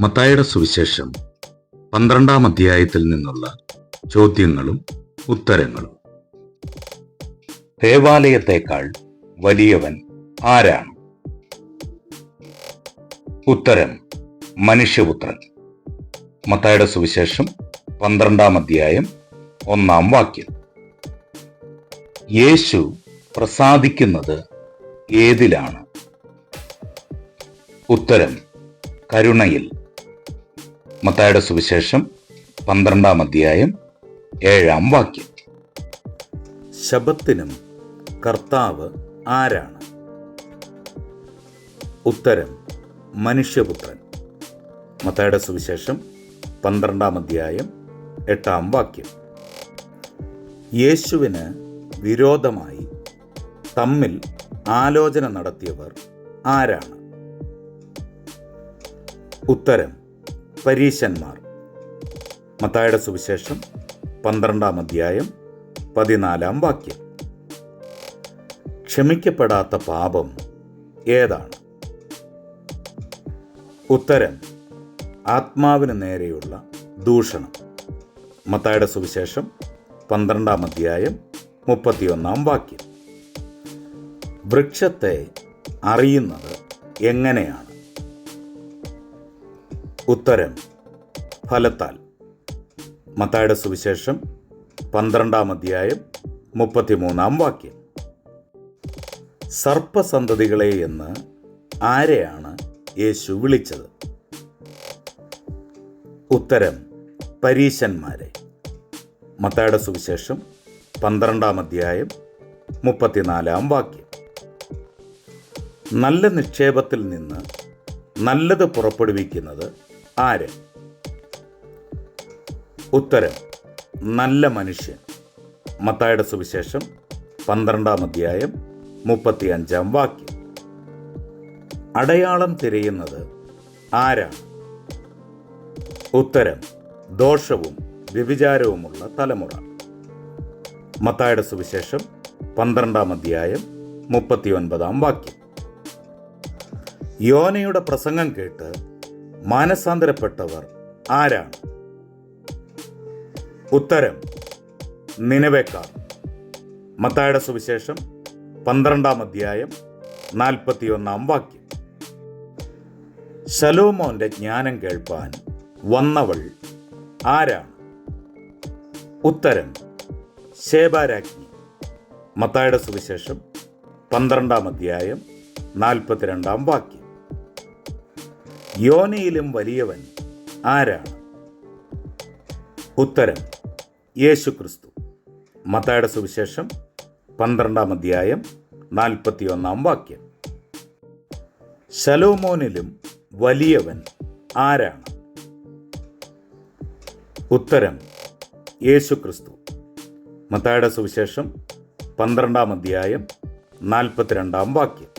മത്തായുടെ സുവിശേഷം പന്ത്രണ്ടാം അധ്യായത്തിൽ നിന്നുള്ള ചോദ്യങ്ങളും ഉത്തരങ്ങളും. ദേവാലയത്തേക്കാൾ വലിയവൻ ആരാണ്? ഉത്തരം മനുഷ്യപുത്രൻ. മത്തായുടെ സുവിശേഷം പന്ത്രണ്ടാം അധ്യായം ഒന്നാം വാക്യം. യേശു പ്രസാദിക്കുന്നത് ഏതിലാണ്? ഉത്തരം കരുണയിൽ. മത്തായുടെ സുവിശേഷം പന്ത്രണ്ടാം അധ്യായം ഏഴാം വാക്യം. ശബത്തിനും കർത്താവ് ആരാണ്? ഉത്തരം മനുഷ്യപുത്രൻ. മത്തായുടെ സുവിശേഷം പന്ത്രണ്ടാം അധ്യായം എട്ടാം വാക്യം. യേശുവിന് വിരോധമായി തമ്മിൽ ആലോചന നടത്തിയവർ ആരാണ്? ഉത്തരം പരീശന്മാർ. മത്തായുടെ സുവിശേഷം പന്ത്രണ്ടാം അധ്യായം പതിനാലാം വാക്യം. ക്ഷമിക്കപ്പെടാത്ത പാപം ഏതാണ്? ഉത്തരം ആത്മാവിന് നേരെയുള്ള ദൂഷണം. മത്തായുടെ സുവിശേഷം പന്ത്രണ്ടാം അധ്യായം മുപ്പത്തിയൊന്നാം വാക്യം. വൃക്ഷത്തെ അറിയുന്നത് എങ്ങനെയാണ്? ഉത്തരം. ഫലത്താൽ. മത്തായുടെ സുവിശേഷം പന്ത്രണ്ടാം അധ്യായം മുപ്പത്തിമൂന്നാം വാക്യം. സർപ്പസന്തതികളെ എന്ന് ആരെയാണ് യേശു വിളിച്ചത്? ഉത്തരം പരീശന്മാരെ. മത്തായുടെ സുവിശേഷം പന്ത്രണ്ടാം അധ്യായം മുപ്പത്തിനാലാം വാക്യം. നല്ല നിക്ഷേപത്തിൽ നിന്ന് നല്ലത് പുറപ്പെടുവിക്കുന്നത് ആര്? ഉത്തരം നല്ല മനുഷ്യൻ. മത്തായുടെ സുവിശേഷം പന്ത്രണ്ടാം അധ്യായം മുപ്പത്തിയഞ്ചാം വാക്യം. അടയാളം തിരയുന്നത് ആരാണ്? ഉത്തരം ദോഷവും വ്യഭിചാരവുമുള്ള തലമുറ. മത്തായുടെ സുവിശേഷം പന്ത്രണ്ടാം അധ്യായം മുപ്പത്തിയൊൻപതാം വാക്യം. യോനയുടെ പ്രസംഗം കേട്ട് മാനസാന്തരപ്പെട്ടവർ ആരാണ്? ഉത്തരം നിലവേക്കാർ മത്തായുടെ സുവിശേഷം പന്ത്രണ്ടാം അധ്യായം നാൽപ്പത്തിയൊന്നാം വാക്യം. ശലോമോന്റെ ജ്ഞാനം കേൾപ്പാൻ വന്നവൾ ആരാണ്? ഉത്തരം ശേബാരാജ്ഞി. മത്തായുടെ സുവിശേഷം പന്ത്രണ്ടാം അധ്യായം നാൽപ്പത്തിരണ്ടാം വാക്യം. യോനയിലും വലിയവൻ ആരാണ് ഉത്തരം യേശു ക്രിസ്തു സുവിശേഷം പന്ത്രണ്ടാം അധ്യായം നാൽപ്പത്തിയൊന്നാം വാക്യം. ശലോമോനിലും വലിയവൻ ആരാണ്? ഉത്തരം യേശു ക്രിസ്തു സുവിശേഷം പന്ത്രണ്ടാം അധ്യായം നാൽപ്പത്തിരണ്ടാം വാക്യം.